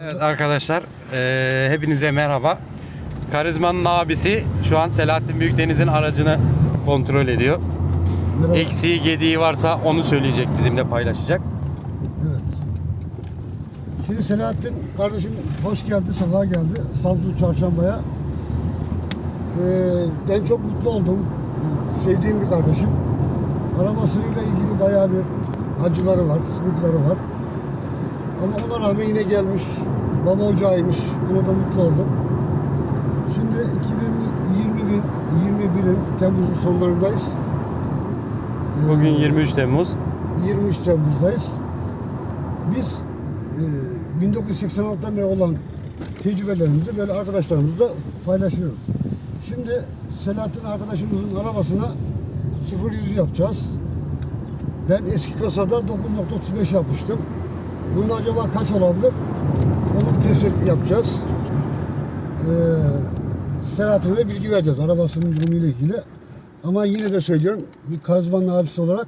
Evet arkadaşlar eee, hepinize merhaba. Karizmanın abisi şu an Selahattin Büyükdeniz'in aracını kontrol ediyor. Merhaba. Eksiği gediği varsa onu söyleyecek bizimle paylaşacak. Evet. Şimdi Selahattin kardeşim hoş geldi, sefa geldi Samsun Çarşamba'ya. Ee, ben çok mutlu oldum. Sevdiğim bir kardeşim. Arabasıyla ilgili bayağı bir acıları var, sıkıntıları var. Ama ona rağmen yine gelmiş. Baba ocağıymış. Ona da mutlu oldum. Şimdi 2020'in 21'in Temmuz'un sonlarındayız. Ee, Bugün 23 Temmuz. 23 Temmuz'dayız. Biz e, 1986'dan beri olan tecrübelerimizi böyle arkadaşlarımızla paylaşıyoruz. Şimdi Selahattin arkadaşımızın arabasına 0 yapacağız. Ben eski kasada 9.35 yapmıştım. Bunun acaba kaç olabilir? Onu et- yapacağız. Ee, de bilgi vereceğiz arabasının durumuyla ilgili. Ama yine de söylüyorum bir karizmanın abisi olarak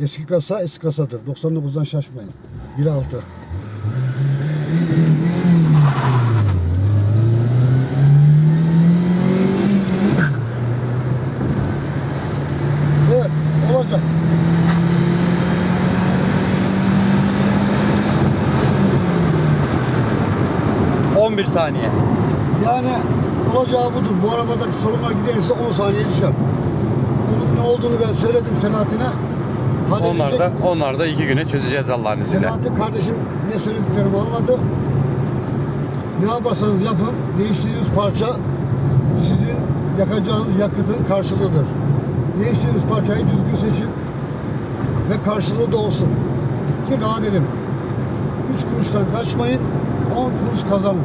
Eski kasa eski kasadır. 99'dan şaşmayın. 1.6. 11 saniye. Yani olacağı budur. Bu arabadaki sorunlar giderirse 10 saniye düşer. Bunun ne olduğunu ben söyledim Selahattin'e. Onlar da onlar da iki güne çözeceğiz Allah'ın izniyle. Selahattin kardeşim ne söylediklerimi anladı. Ne yaparsanız yapın, değiştirdiğiniz parça sizin yakacağınız yakıtın karşılığıdır. Değiştirdiğiniz parçayı düzgün seçin ve karşılığı da olsun. Ki rahat edin. 3 kuruştan kaçmayın, 10 kuruş kazanın.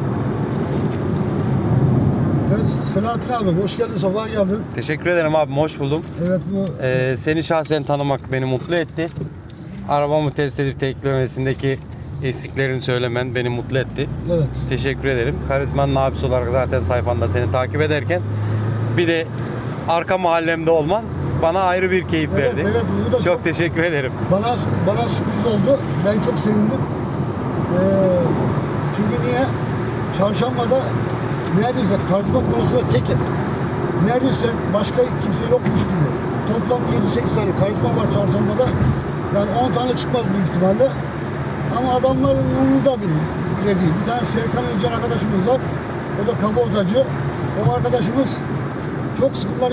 Evet, Selahattin abi hoş geldin, sefa geldin. Teşekkür ederim abi hoş buldum. Evet bu Ee, seni şahsen tanımak beni mutlu etti. Arabamı test edip teklemesindeki eksiklerini söylemen beni mutlu etti. evet. Teşekkür ederim. Karizmanın abisi olarak zaten sayfanda seni takip ederken bir de arka mahallemde olman bana ayrı bir keyif Evet, verdi. evet, bu da çok, çok- teşekkür ederim. Bana bana sürpriz oldu. Ben çok sevindim. Ee, çünkü niye? Çarşambada neredeyse karizma konusunda tekim. Neredeyse başka kimse yokmuş gibi. Toplam 7-8 tane karizma var çarşambada. Yani 10 tane çıkmaz büyük ihtimalle. Ama adamların umurunda bile, bile değil. Bir tane Serkan Özcan arkadaşımız var. O da kabortacı. O arkadaşımız çok sıkıntılar